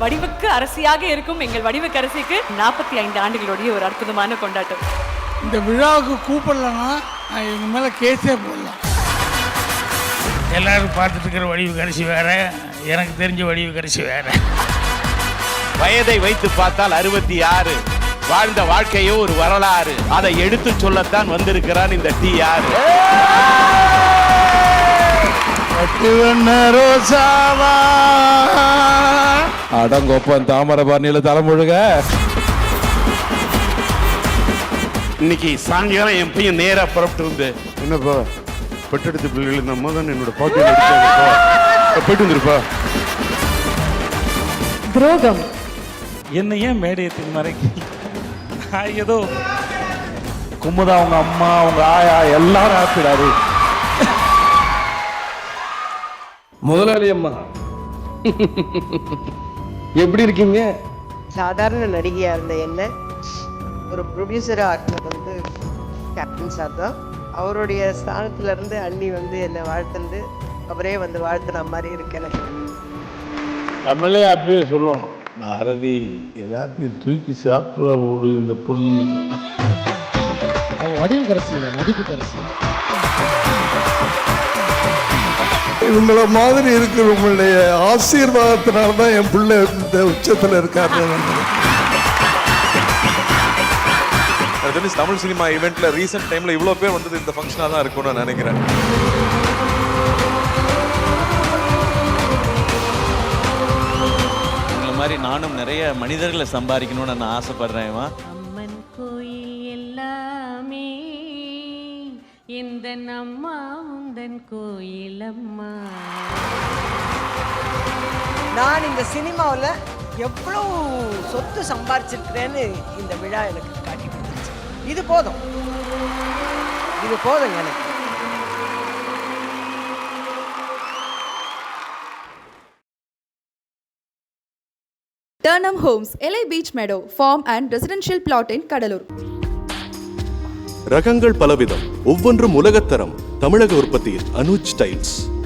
வடிவுக்கு அரசியாக இருக்கும் எங்கள் வடிவுக்கு அரசிக்கு நாற்பத்தி ஐந்து ஆண்டுகளுடைய ஒரு அற்புதமான கொண்டாட்டம். இந்த விழாவுக்கு கூப்பிடலன்னா நான் எங்கள் மேலே கேஸே போடலாம். எல்லாரும் பார்த்துட்டு இருக்கிற வடிவு கரிசி வேற எனக்கு தெரிஞ்ச வடிவு கரிசி வேற. வயதை வைத்து பார்த்தால் அறுபத்தி ஆறு வாழ்ந்த வாழ்க்கையோ ஒரு வரலாறு. அதை எடுத்து சொல்லத்தான் வந்திருக்கிறான் இந்த டி ஆறு ரோசாவா. அடங்கொப்பன் தாமரை பாணியில தலைமுழுக இன்னைக்கு சாயங்காலம் என் பையன் நேரா புறப்பட்டு வந்து என்னப்பா பெற்றெடுத்த பிள்ளைகள் நம்ம தான் என்னோட அடிச்சாங்கப்பா. போயிட்டு வந்துருப்பா. துரோகம். என்ன ஏன் மேடையத்தின் மறைக்கு? நான் ஏதோ குமுதா அவங்க அம்மா அவங்க ஆயா எல்லாரும் ஆப்பிடாரு. முதலாளி அம்மா. எப்படி இருக்கீங்க? சாதாரண நடிகையாக இருந்த என்ன? ஒரு ப்ரொடியூசராக ஆக்கினது வந்து கேப்டன் சார் தான். அவருடைய ஸ்தானத்துல இருந்து அண்ணி வந்து என்னை வாழ்த்துந்து அவரே வந்து வாழ்த்துன மாதிரி இருக்கு எனக்கு. நம்மளே அப்படியே சொல்லுவோம் பாரதி எல்லாத்தையும் தூக்கி சாப்பிட ஒரு இந்த பொண்ணு. இவங்கள மாதிரி இருக்கிறவங்களுடைய ஆசீர்வாதத்தினால தான் என் பிள்ளை இந்த உச்சத்தில் இருக்காரு. தமிழ் சினிமா ஈவெண்ட்ல ரீசெண்ட் டைம்ல இவ்வளோ பேர் வந்தது இந்த ஃபங்க்ஷனாக தான் இருக்கும்னு நான் நினைக்கிறேன். உங்களை மாதிரி நானும் நிறைய மனிதர்களை சம்பாதிக்கணும்னு நான் ஆசைப்படுறேன் அம்மன் கோயில் எல்லாமே இந்த அம்மா உந்தன் கோயில் அம்மா நான் இந்த சினிமாவில் எவ்வளோ சொத்து சம்பாரிச்சிருக்கிறேன்னு இந்த விழா எனக்கு காட்டி கொடுத்துருச்சு இது போதும். இது போதும் எனக்கு. Turnham Homes, LA Beach Meadow, farm and residential plot in Kadalur. ரகங்கள் பலவிதம். ஒவ்வொன்றும் உலகத்தரம். தமிழக உற்பத்தியில் அனுஜ் டைல்ஸ்.